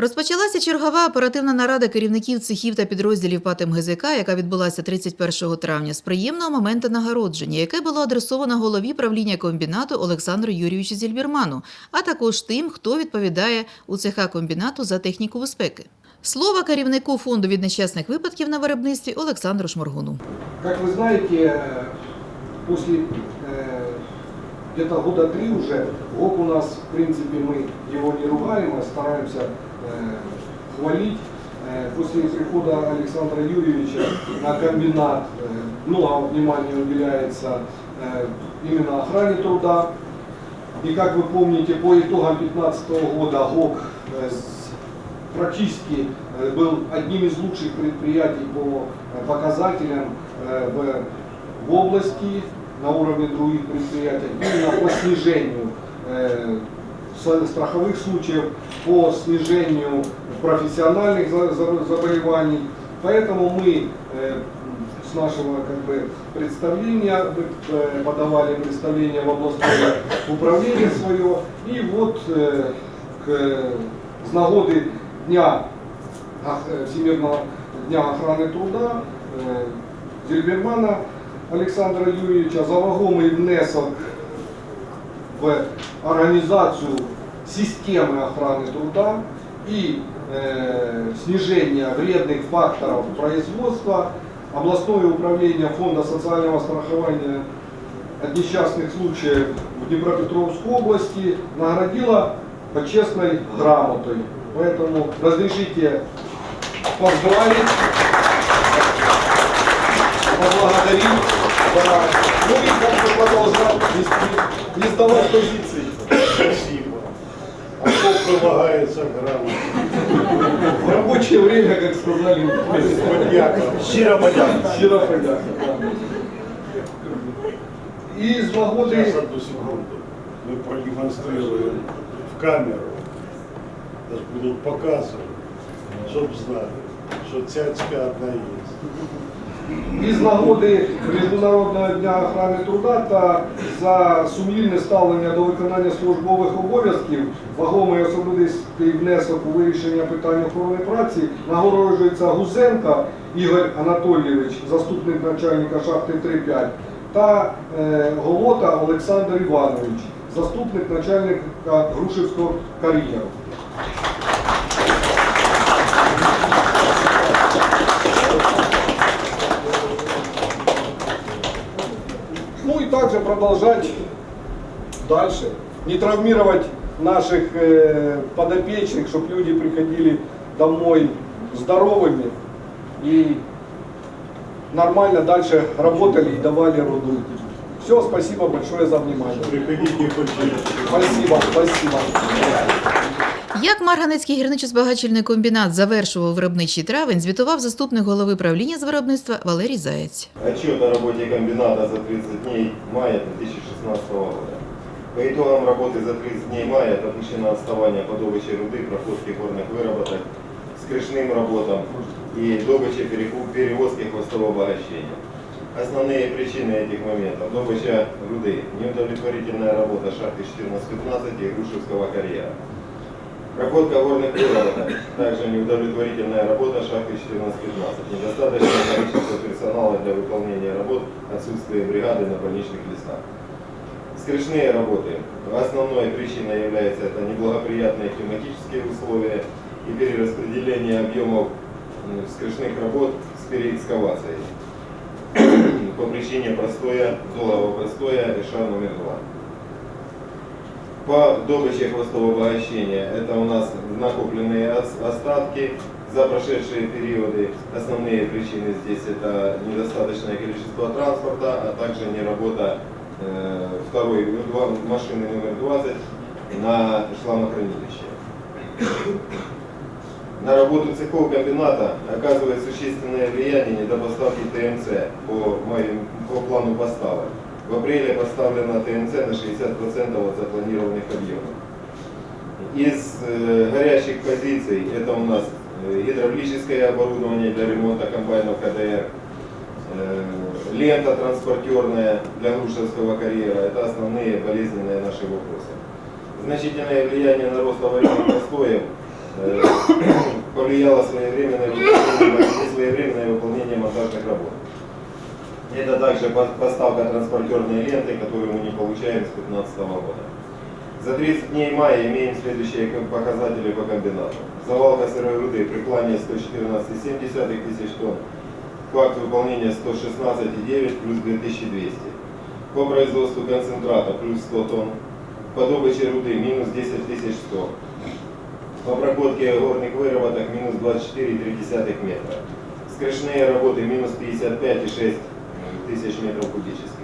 Розпочалася чергова оперативна нарада керівників цехів та підрозділів ПАТ МГЗК, яка відбулася 31 травня з приємного моменту нагородження, яке було адресовано голові правління комбінату Олександру Юрійовичу Зільберману, а також тим, хто відповідає у цеха комбінату за техніку безпеки. Слово керівнику фонду від нещасних випадків на виробництві Олександру Шморгуну. Как вы знаете, э, после э, где-то года три уже, ГОК у нас, в принципе, мы его не ругаем, а стараемся э, хвалить. Э, После прихода Александра Юрьевича на комбинат э, много внимания уделяется э, именно охране труда. И как вы помните, по итогам 2015 года ГОК э, практически э, был одним из лучших предприятий по э, показателям э, в, области на уровне других предприятий, именно по снижению э, страховых случаев, по снижению профессиональных за- за- заболеваний. Поэтому мы э, с нашего как бы, представления мы, э, подавали представление в областное управление свое. И вот э, к, с нагоды Дня ох- э, Всемирного дня охраны труда э, Зельбермана Олександра Юрійовича за вагомий внесок в организацию системы охраны труда и э, снижения вредных факторов производства областное управление фонда социального страхования от несчастных случаев в Днепропетровской области наградило почестной грамотой. Поэтому разрешите поздравить, поблагодарить. Да. Ну и как бы продолжать не, не сдавать позиции. Прилагается грамота? В рабочее время, как сказали. Щиро подяка. щиро подяка. да. И з нагоди Сейчас одну секунду. Мы продемонстрируем в камеру. Нас будут показывать, чтоб знали, что цяцька одна есть. Із нагоди Міжнародного дня охорони труда та за сумлінне ставлення до виконання службових обов'язків, вагомий особистий внесок у вирішення питань охорони праці нагороджується Гузенко Ігор Анатолійович, заступник начальника шахти 3-5, та е, Голота Олександр Іванович, заступник начальника Грушевського кар'єру. Также продолжать дальше, не травмировать наших э, подопечных, чтобы люди приходили домой здоровыми и нормально дальше работали и давали руду. Все, спасибо большое за внимание. Приходите Спасибо, спасибо. Як Марганецький гірничо-збагачельний комбінат завершував виробничий травень, звітував заступник голови правління з виробництва Валерій Заєць. Отчет о работе комбината за 30 дней мая 2016 года. По итогам работы за 30 дней мая допущено отставание по добыче руды, проходке горных выработок, скрышным работам и добыче переку- перевозки хвостового обогащения. Основные причины этих моментов. Добыча руды, неудовлетворительная работа шахты 14-15 и Грушевского карьера. Проходка горных выработок, также неудовлетворительная работа шахты 14-15, недостаточное количество персонала для выполнения работ, отсутствие бригады на больничных листах. Скрышные работы. Основной причиной является это неблагоприятные климатические условия и перераспределение объемов скрышных работ с переэкскавацией по причине простоя, долгового простоя ША номер 2. По добыче хвостового обогащения это у нас накопленные ос- остатки за прошедшие периоды. Основные причины здесь это недостаточное количество транспорта, а также не работа э, второй машины номер 20 на шламохранилище. На работу цехов комбината оказывает существенное влияние недопоставки ТМЦ по, моим, по плану поставок. В апреле поставлено ТМЦ на 60% от запланированных. Из э, горячих позиций это у нас э, гидравлическое оборудование для ремонта комбайнов КДР, э, лента транспортерная для Грушевского карьера. Это основные болезненные наши вопросы. Значительное влияние на рост аварийных простоев э, повлияло своевременное выполнение, несвоевременное выполнение монтажных работ. Это также по- поставка транспортерной ленты, которую мы не получаем с 2015 года. За 30 дней мая имеем следующие показатели по комбинату. Завалка сырой руды при плане 114,7 тысяч тонн. Факт выполнения 116,9 плюс 2200. По производству концентрата плюс 100 тонн. По добыче руды минус 10 100. По прокладке горных выработок минус 24,3 метра. Скрышные работы минус 55,6 тысяч метров кубических.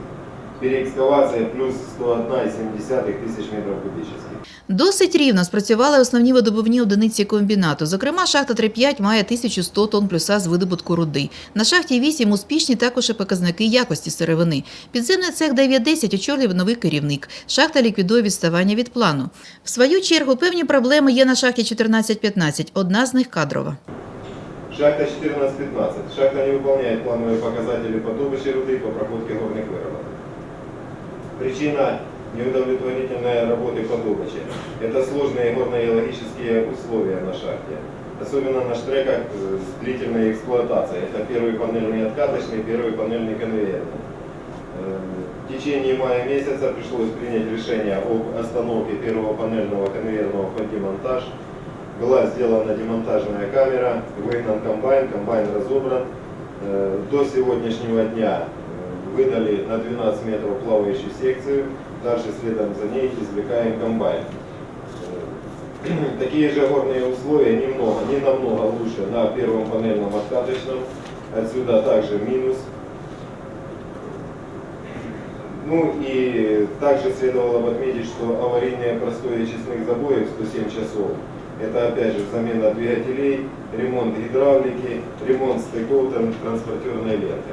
Переэкскавация плюс 101,7 тысяч метров кубических. Досить рівно спрацювали основні видобувні одиниці комбінату. Зокрема, шахта 3.5 має 1100 тонн плюса з видобутку руди. На шахті 8 успішні також і показники якості сировини. Підземний цех 9.10 очолює новий керівник. Шахта ліквідує відставання від плану. В свою чергу певні проблеми є на шахті 14.15. Одна з них кадрова. Шахта 14-15. Шахта не выполняет плановые показатели по добыче руды и по проходке горных выработок. Причина неудовлетворительной работы по добыче – это сложные горно-геологические условия на шахте. Особенно на штреках э, с длительной эксплуатацией. Это первый панельный откаточный, первый панельный конвейерный. Э, В течение мая месяца пришлось принять решение об остановке первого панельного конвейерного под. Была сделана демонтажная камера, выгнан комбайн, комбайн разобран. Э, До сегодняшнего дня выдали на 12 метров плавающую секцию, дальше следом за ней извлекаем комбайн. Э, Такие же горные условия немного, не намного лучше на первом панельном откаточном. Отсюда также минус. Ну и также следовало бы отметить, что аварийные простои честных забоев 107 часов. Это опять же замена двигателей, ремонт гидравлики, ремонт стыков тран- транспортерной ленты.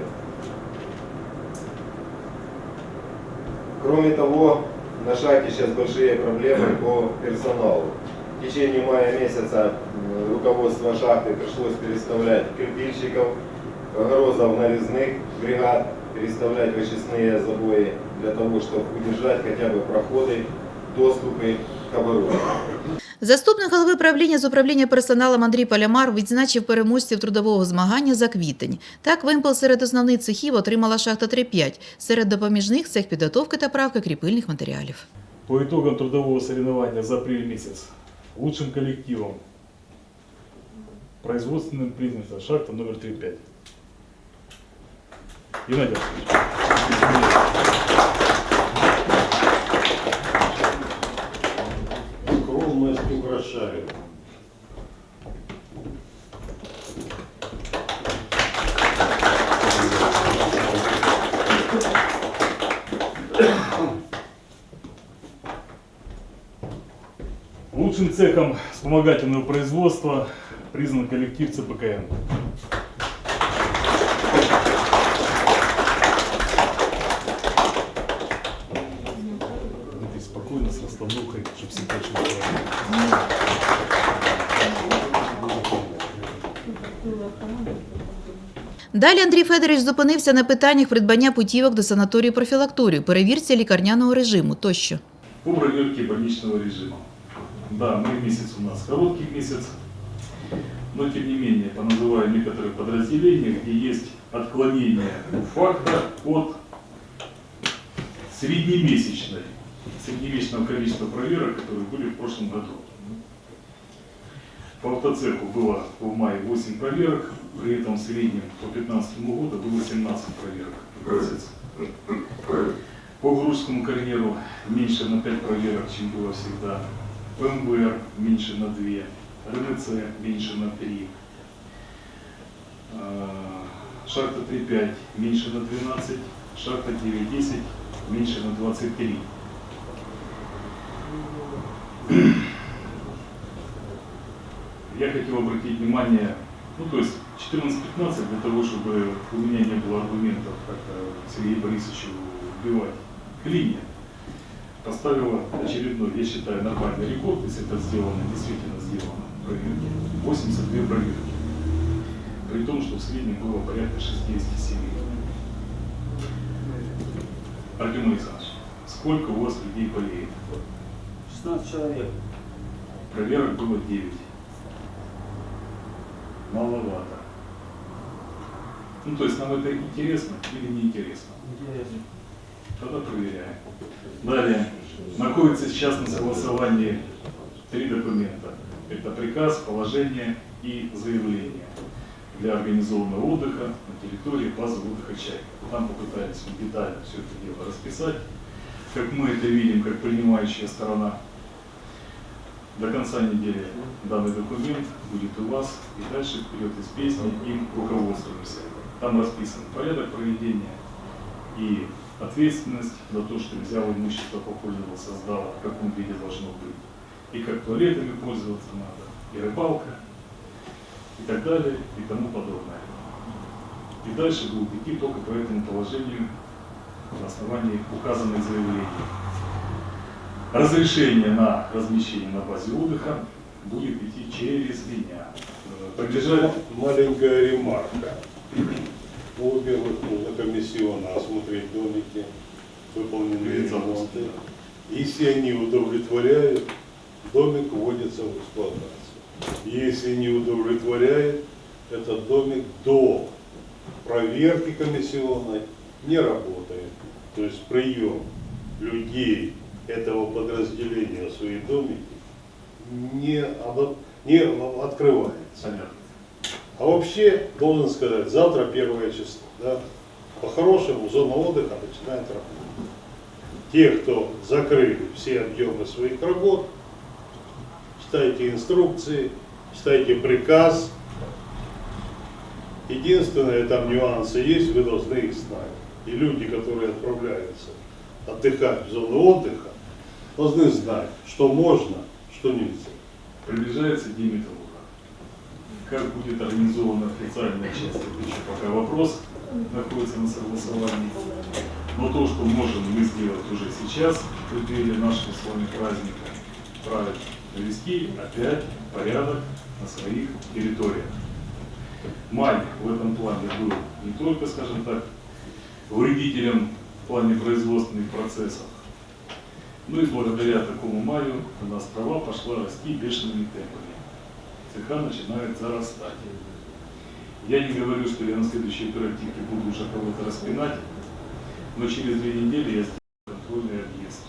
Кроме того, на шахте сейчас большие проблемы по персоналу. В течение мая месяца руководство шахты пришлось переставлять кирпичиков, огорозов нарезных бригад, переставлять вычистные забои для того, чтобы удержать хотя бы проходы, доступы к оборудованию. Заступник голови правління з управління персоналом Андрій Палямар відзначив переможців трудового змагання за квітень. Так, вимпел серед основних цехів отримала шахта 3.5, серед допоміжних цех підготовки та правки кріпильних матеріалів. По итогам трудового соревнования за апрель месяц лучшим коллективом производственным признана шахта номер 3.5. Геннадий Васильевич. Украшает. Лучшим цехом вспомогательного производства признан коллектив ЦПКН. Далі Андрій Федорович зупинився на питаннях придбання путівок до санаторію профілакторію, перевірці лікарняного режиму тощо. По проверке больничного режима. Да, май месяц у нас короткий месяц, но тем не менее, поназываю некоторые подразделения, где есть отклонение факта от среднемесячной, среднемесячного количества проверок, которые были в прошлом году. По автоцеху было в мае 8 проверок, при этом в среднем по 2015 году было 17 проверок в месяц. По Грузскому карьеру меньше на 5 проверок, чем было всегда. ПМВР меньше на 2. РНЦ меньше на 3. А, Шахта 3.5 меньше на 12. Шахта 9.10 меньше на 23. Я хотел обратить внимание, ну то есть 14-15 для того, чтобы у меня не было аргументов как-то Сергею Борисовичу убивать клинья, поставила очередной, я считаю, нормальный рекорд, если это сделано, действительно сделано, проверки. 82 проверки. При том, что в среднем было порядка 67. Артем Александрович, сколько у вас людей болеет? 16 человек. Проверок было 9. Ну, то есть нам это интересно или не интересно? Тогда проверяем. Далее. Находится сейчас на согласовании три документа. Это приказ, положение и заявление для организованного отдыха на территории базы отдыха «Чайка». Там попытались детально все это дело расписать, как мы это видим, как принимающая сторона. До конца недели данный документ будет у вас, и дальше вперед из песни им руководствуемся. Там расписан порядок проведения и ответственность за то, что взял имущество, попользовался, сдал, в каком виде должно быть. И как туалетами пользоваться надо, и рыбалка, и так далее, и тому подобное. И дальше будут идти только по этому положению на основании указанных заявлений. Разрешение на размещение на базе отдыха будет идти через меня. Э, Приближает Маленькая ремарка. Ну, Во-первых, нужно комиссионно осмотреть домики, выполненные ремонты. Если они удовлетворяют, домик вводится в эксплуатацию. Если не удовлетворяет, этот домик до проверки комиссионной не работает. То есть прием людей этого подразделения в свои домики не, обо- не открывается. Понятно. А вообще, должен сказать, завтра первое число. Да? По-хорошему, зона отдыха начинает работать. Те, кто закрыли все объемы своих работ, читайте инструкции, читайте приказ. Единственное, там нюансы есть, вы должны их знать. И люди, которые отправляются отдыхать в зону отдыха, должны знать, что можно, что нельзя. Приближается металлурга. Как будет организована официальная часть, это еще пока вопрос находится на согласовании. Но то, что можем мы сделать уже сейчас, в преддверии нашего с вами праздника, правильно, навести опять порядок на своих территориях. Май в этом плане был не только, скажем так, вредителем в плане производственных процессов, ну и благодаря такому маю у нас трава пошла расти бешеными темпами. Цеха начинает зарастать. Я не говорю, что я на следующей оперативке буду уже кого-то распинать, но через две недели я сделаю контрольный объезд.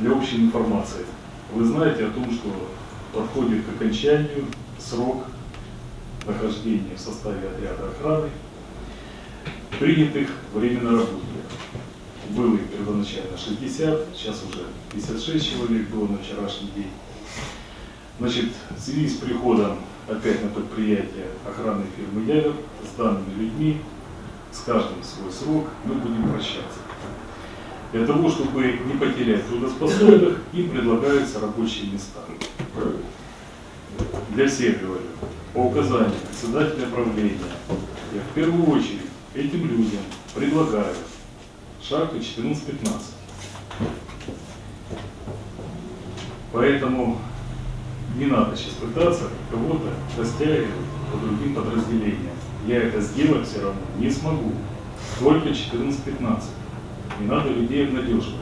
Для общей информации, вы знаете о том, что подходит к окончанию срок нахождения в составе отряда охраны принятых временно работников. Было их первоначально 60, сейчас уже 56 человек было на вчерашний день. Значит, в связи с приходом опять на предприятие охранной фирмы Явер с данными людьми, с каждым свой срок, мы будем прощаться. Для того, чтобы не потерять трудоспособных, им предлагаются рабочие места. Для всех говорю, по указанию председателя правления, я в первую очередь этим людям предлагаю шарка 14-15. Поэтому не надо сейчас пытаться кого-то растягивать по другим подразделениям. Я это сделать все равно не смогу. Только 14-15. Не надо людей обнадеживать.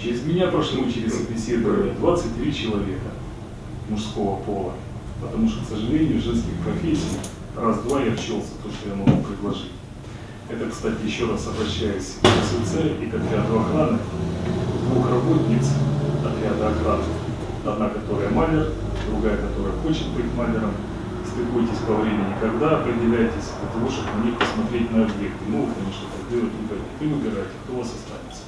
Через меня прошло через собеседование 23 человека мужского пола. Потому что, к сожалению, женских профессий раз-два я обчелся то, что я могу предложить. Это, кстати, еще раз обращаюсь к СУЦ и к отряду охраны. Двух работниц отряда охраны. Одна, которая маляр, другая, которая хочет быть маляром. Стыкуйтесь по времени, когда определяйтесь, для того, чтобы на них посмотреть на объекты. Ну, конечно, так делать не пойдете. И выбирайте, кто у вас останется.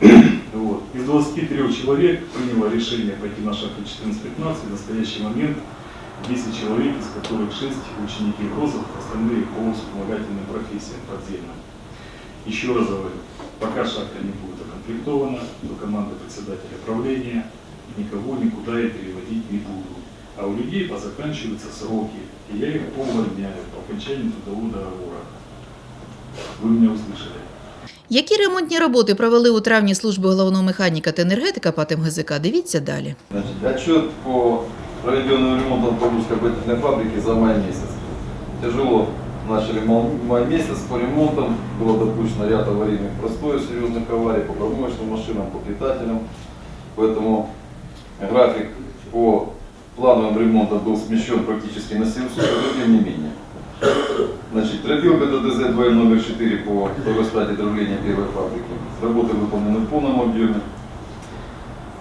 Вот. Из 23 человек приняло решение пойти на шаг 14-15. В настоящий момент 10 человек, из которых 6 ученики ГРОЗов, остальные по вспомогательным профессиям подземным. Еще раз говорю, пока шахта не будет окомплектована, до команды председателя правления никого никуда я переводить не буду. А у людей позаканчиваются сроки, и я их увольняю по окончанию трудового договора. Вы меня услышали. Які ремонтні роботи провели у травні служби головного механіка та енергетика ПАТ МГЗК, дивіться далі. Значит, отчет по проведенному ремонту Павловской обогатительной фабрики за май месяц. Тяжело начали мал- май месяц по ремонтам. Было допущено ряд аварийных простоев, серьезных аварий по промышленным машинам, по питателям. Поэтому график по плановым ремонтам был смещен практически на 7 суток, но тем не менее. Значит, дробилка ДТЗ 2 номер 4 по второй стадии дробления первой фабрики. Работы выполнены в полном объеме.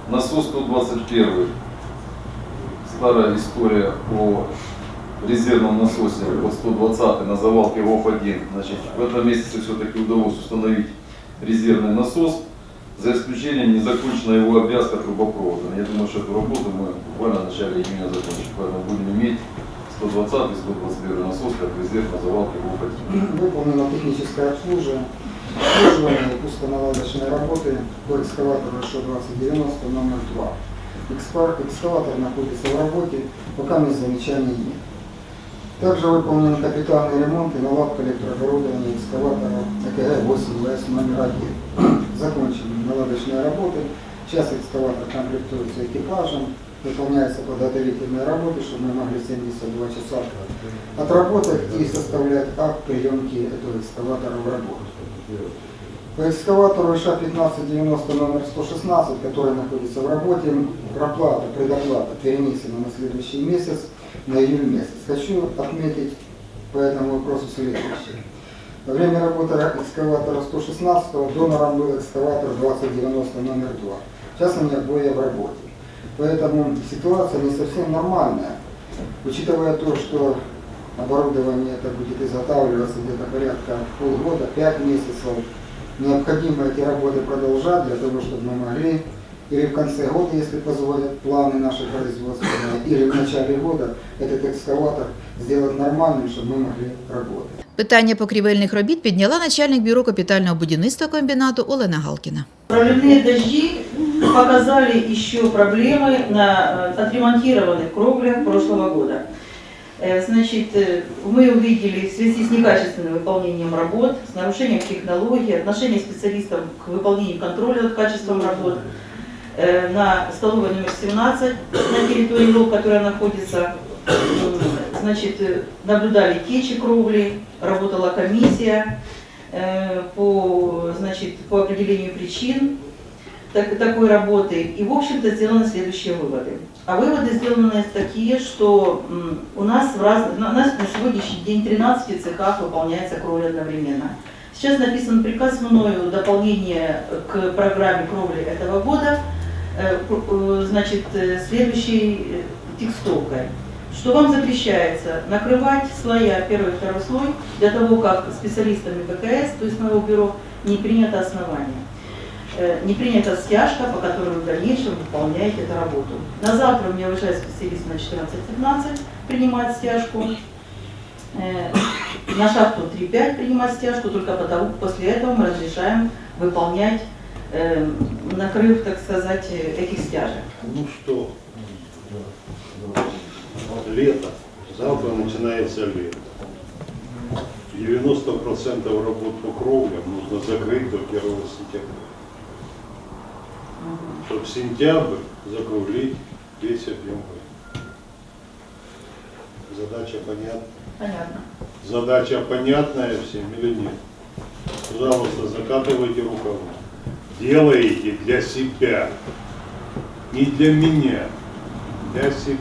Насос 121. Старая история о резервном насосе под 120 на завалке ВОФ-1. Значит, в этом месяце все-таки удалось установить резервный насос, за исключением незаконченная его обвязка трубопроводом. Я думаю, что эту работу мы буквально в начале июня закончим. Поэтому будем иметь 120 и 121 насос как резерв на завалке ВОФ-1. Выполнено техническое обслуживание, обслуживание и пусконаладочные работы по экскаватору ШО-2090 номер 2. Экспар- Экскаватор находится в работе, пока без замечаний нет. Также выполнен капитальный ремонт и наладка электрооборудования экскаватора ЭКГ-8ВС номер 1. Закончены наладочные работы. Сейчас экскаватор комплектуется экипажем, выполняются подготовительные работы, чтобы мы могли 72 часа отработать и составлять акт приемки этого экскаватора в работу. По экскаватору ША-1590 номер 116, который находится в работе, проплата, предоплата перенесена на следующий месяц, на июль месяц. Хочу отметить по этому вопросу следующее. Во время работы экскаватора 116 донором был экскаватор 2090 номер 2. Сейчас они обои в работе. Поэтому ситуация не совсем нормальная. Учитывая то, что оборудование это будет изготавливаться где-то порядка полгода, 5 месяцев, необходимо эти работы продолжать для того, чтобы мы могли или в конце года, если позволят планы наши производственные, или в начале года этот экскаватор сделать нормальным, чтобы мы могли работать. Питання покрівельних робіт підняла начальник бюро капітального будівництва комбінату Олена Галкіна. Проливные дожди показали еще проблемы на э, отремонтированных кровлях прошлого года. Э, Значит, э, мы увидели в связи с некачественным выполнением работ, с нарушением технологий, отношение специалистов к выполнению контроля над качеством работ э, на столовой номер 17 на территории ЛОК, которая находится, значит, э, наблюдали течи кровли, работала комиссия э, по, значит, по определению причин так- такой работы. И, в общем-то, сделаны следующие выводы. А выводы сделаны такие, что у нас, в раз... у нас на сегодняшний день 13 цехах выполняется кровля одновременно. Сейчас написан приказ мною дополнение к программе кровли этого года, э, э, значит, э, следующей э, текстовкой что вам запрещается накрывать слоя, первый и второй слой, для того, как специалистами БКС, то есть моего бюро, не принято основание. Э, Не принята стяжка, по которой вы в дальнейшем выполняете эту работу. На завтра у меня выезжает специалист на 14.15 принимать стяжку. Э, На шахту 3.5 принимать стяжку, только потому, после этого мы разрешаем выполнять э, накрыв, так сказать, этих стяжек. Ну что, лето, завтра начинается лето. 90% работ по кровлям нужно закрыть до 1 сентября. Чтобы сентябрь закруглить весь объем. Задача понятна? Понятно. Задача понятная всем или нет? Пожалуйста, закатывайте рукава. Делаете для себя, не для меня, для себя.